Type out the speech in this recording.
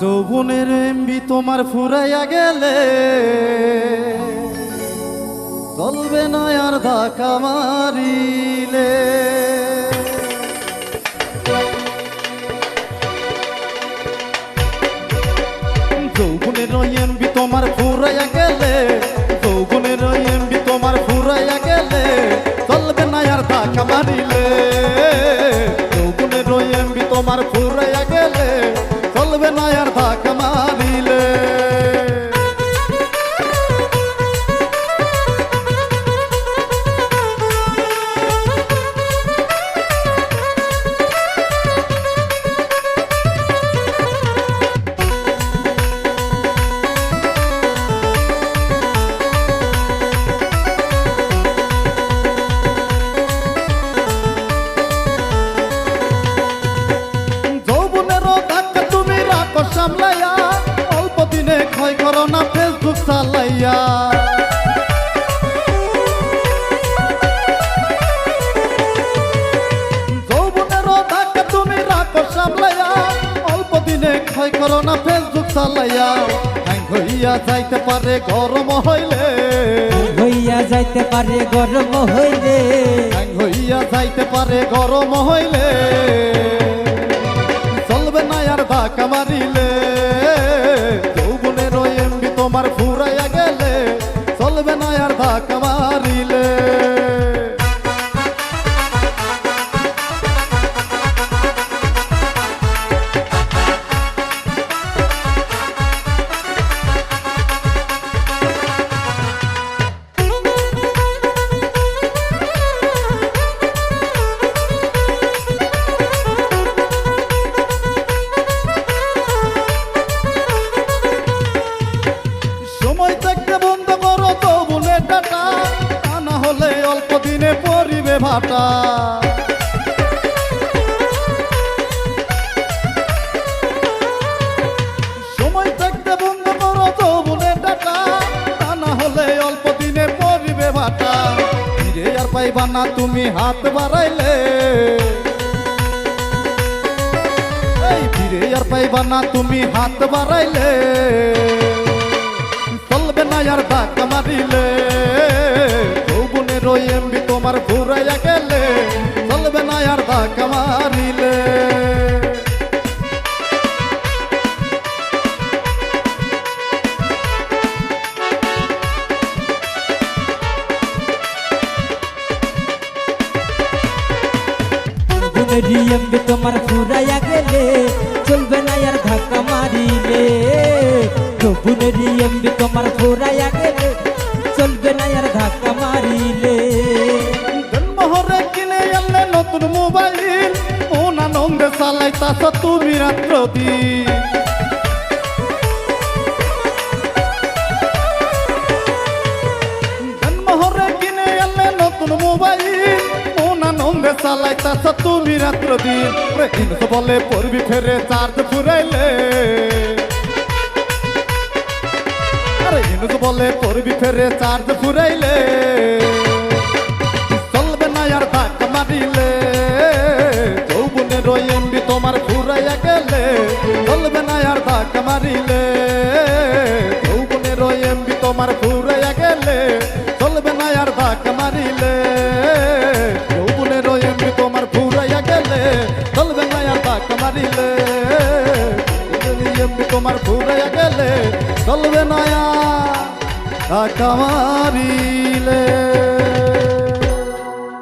যৌবনের এমবি তোমার ফুরাইয়া গেলে। চলবে না আর ধাক্কা মারিলে। যৌবনের এমবি তোমার ফুরাইয়া গেলে। যৌবনের এমবি না ক্ষয় করো না ফেসবুক চালাইয়া। হ্যাং হইয়া যাইতে পারে গরম হইলে। হইয়া যাইতে পারে গরম হইলে। হ্যাং হইয়া যাইতে পারে গরম হইলে। চলবে না আর ধাক্কা মারিলে। তা না হলে অল্প দিনে তুমি হাত বাড়াইলে। এই ফিরে আর পাইবা না তুমি হাত বাড়াইলে। চলবে না আর ধাক্কা মারিলে। এমবি তোমার ঘুরাইয়া গেলে চলবে না আর ধাক্কা মারিলে। এমবি তোমার ফুরাইয়া গেলে চলবে না আর ধাক্কা মারিলে। গুনেরি এমবি তোমার ফুরাইয়া চালাইতাছ তুমি রাত্র দিন কিনে আনলে নতুন মোবাইল আনন্দে চালাইতাছ তুমি রাত্র দিন জিনিস বলে পড়বি ফেরে, চার্জ ফুরাইলে। আরে জিনিস বলে পড়বি ফেরে, চার্জ ফুরাইলে। গেলে চলবে না আর ধাক্কা মারিলে। যৌবনের ওই এমবি তোমার ফুরাইয়া গেলে চলবে না আর ধাক্কা মারিলে। যৌবনের ওই এমবি তোমার ফুরাইয়া গেলে চলবে না আর ধাক্কা মারিলে। এমবি তোমার ফুরাইয়া গেলে চলবে না আর ধাক্কা মারিলে।